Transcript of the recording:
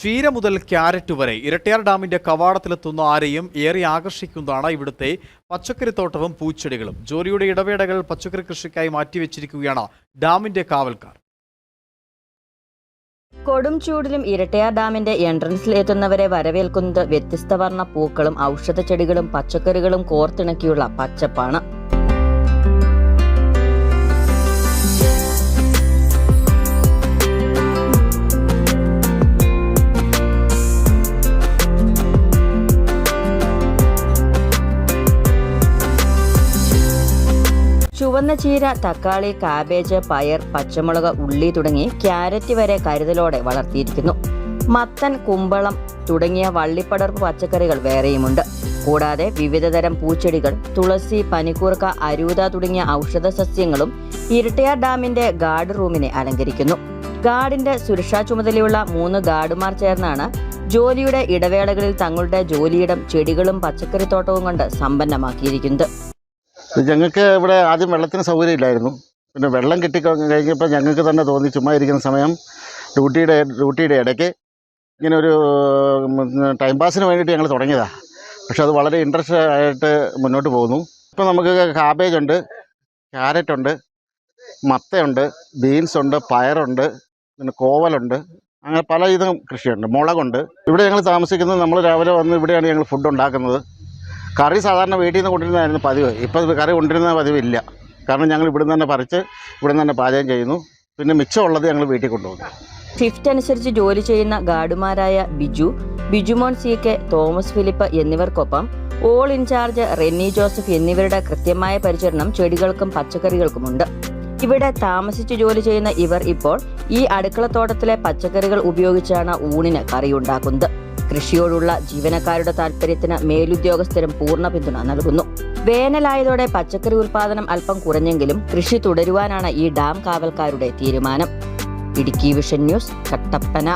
ചീര മുതൽ ക്യാരറ്റ് വരെ ഇരട്ടയാർ ഡാമിന്റെ കവാടത്തിലെത്തുന്ന ആരെയും ഏറെ ആകർഷിക്കുന്നതാണ് ഇവിടുത്തെ പച്ചക്കറിത്തോട്ടവും പൂച്ചെടികളും. ജോലിയുടെ ഇടവേടകൾ പച്ചക്കറി കൃഷിക്കായി മാറ്റിവെച്ചിരിക്കുകയാണ് ഡാമിന്റെ കാവൽക്കാർ. കൊടും ചൂടിലും ഇരട്ടയാർ ഡാമിന്റെ എൻട്രൻസിൽ എത്തുന്നവരെ വരവേൽക്കുന്നത് വ്യത്യസ്ത വർണ പൂക്കളും ഔഷധ ചെടികളും പച്ചക്കറികളും കോർത്തിണക്കിയുള്ള പച്ചപ്പാണ്. ചുവന്ന ചീര തക്കാളി കാബേജ് പയർ പച്ചമുളക് ഉള്ളി തുടങ്ങി ക്യാരറ്റ് വരെ കരുതലോടെ വളർത്തിയിരിക്കുന്നു. മത്തൻ കുമ്പളം തുടങ്ങിയ വള്ളിപ്പടർപ്പ് പച്ചക്കറികൾ വേറെയുമുണ്ട്. കൂടാതെ വിവിധതരം പൂച്ചെടികൾ തുളസി പനിക്കൂർക്ക അരൂത തുടങ്ങിയ ഔഷധ സസ്യങ്ങളും ഇരട്ടയാർ ഡാമിന്റെ ഗാർഡ് റൂമിനെ അലങ്കരിക്കുന്നു. ഗാർഡിന്റെ സുരക്ഷാ ചുമതലയുള്ള മൂന്ന് ഗാർഡുമാർ ചേർന്നാണ് ജോലിയുടെ ഇടവേളകളിൽ തങ്ങളുടെ ജോലിയിടം ചെടികളും പച്ചക്കറിത്തോട്ടവും കൊണ്ട് സമ്പന്നമാക്കിയിരിക്കുന്നത്. ഞങ്ങൾക്ക് ഇവിടെ ആദ്യം വെള്ളത്തിന് സൗകര്യമില്ലായിരുന്നു. പിന്നെ വെള്ളം കിട്ടി കഴിഞ്ഞപ്പോൾ ഞങ്ങൾക്ക് തന്നെ തോന്നി ചുമ്മാ ഇരിക്കുന്ന സമയം ഡ്യൂട്ടിയുടെ ഡ്യൂട്ടിയുടെ ഇടയ്ക്ക് ഇങ്ങനെ ഒരു ടൈം പാസിന് വേണ്ടിയിട്ട് ഞങ്ങൾ തുടങ്ങിയതാണ് പക്ഷെ അത് വളരെ ഇൻട്രസ്റ്റ് ആയിട്ട് മുന്നോട്ട് പോകുന്നു. ഇപ്പോൾ നമുക്ക് കാബേജ് ഉണ്ട് ക്യാരറ്റ് ഉണ്ട് മത്തയുണ്ട് ബീൻസ് ഉണ്ട് പയറുണ്ട് പിന്നെ കോവലുണ്ട് അങ്ങനെ പല ഇതും കൃഷിയുണ്ട് മുളകുണ്ട്. ഇവിടെ ഞങ്ങൾ താമസിക്കുന്നത് നമ്മൾ രാവിലെ വന്ന് ഇവിടെയാണ് ഞങ്ങൾ ഫുഡ് ഉണ്ടാക്കുന്നത്. കറി സാധാരണ വീട്ടിൽ നിന്ന് കൊണ്ടിരുന്നതായിരുന്നു പതിവ്. ഇപ്പോൾ കറി കൊണ്ടിരുന്ന പതിവില്ല കാരണം ഞങ്ങൾ ഇവിടുന്ന് തന്നെ പറിച്ച് ഇവിടുന്ന് തന്നെ പാചകം ചെയ്യുന്നു. പിന്നെ മിച്ചമുള്ളത് ഞങ്ങൾ വീട്ടിൽ കൊണ്ടുപോകുന്നു ഷിഫ്റ്റ് അനുസരിച്ച് ജോലി ചെയ്യുന്ന ഗാർഡുമാരായ ബിജു ബിജുമോൻ സി കെ തോമസ് ഫിലിപ്പ് എന്നിവർക്കൊപ്പം ഓൾ ഇൻചാർജ് റെന്നി ജോസഫ് എന്നിവരുടെ കൃത്യമായ പരിചരണം ചെടികൾക്കും പച്ചക്കറികൾക്കുമുണ്ട്. ഇവിടെ താമസിച്ച് ജോലി ചെയ്യുന്ന ഇവർ ഇപ്പോൾ ഈ അടുക്കളത്തോട്ടത്തിലെ പച്ചക്കറികൾ ഉപയോഗിച്ചാണ് ഊണിന് കറിയുണ്ടാക്കുന്നത് കൃഷിയോടുള്ള ജീവനക്കാരുടെ താൽപര്യത്തിന് മേലുദ്യോഗസ്ഥരും പൂർണ പിന്തുണ നൽകുന്നു. വേനലായതോടെ പച്ചക്കറി ഉൽപാദനം അല്പം കുറഞ്ഞെങ്കിലും കൃഷി തുടരുവാനാണ് ഈ ഡാം കാവൽക്കാരുടെ തീരുമാനം. Idukki vision news Kattappana.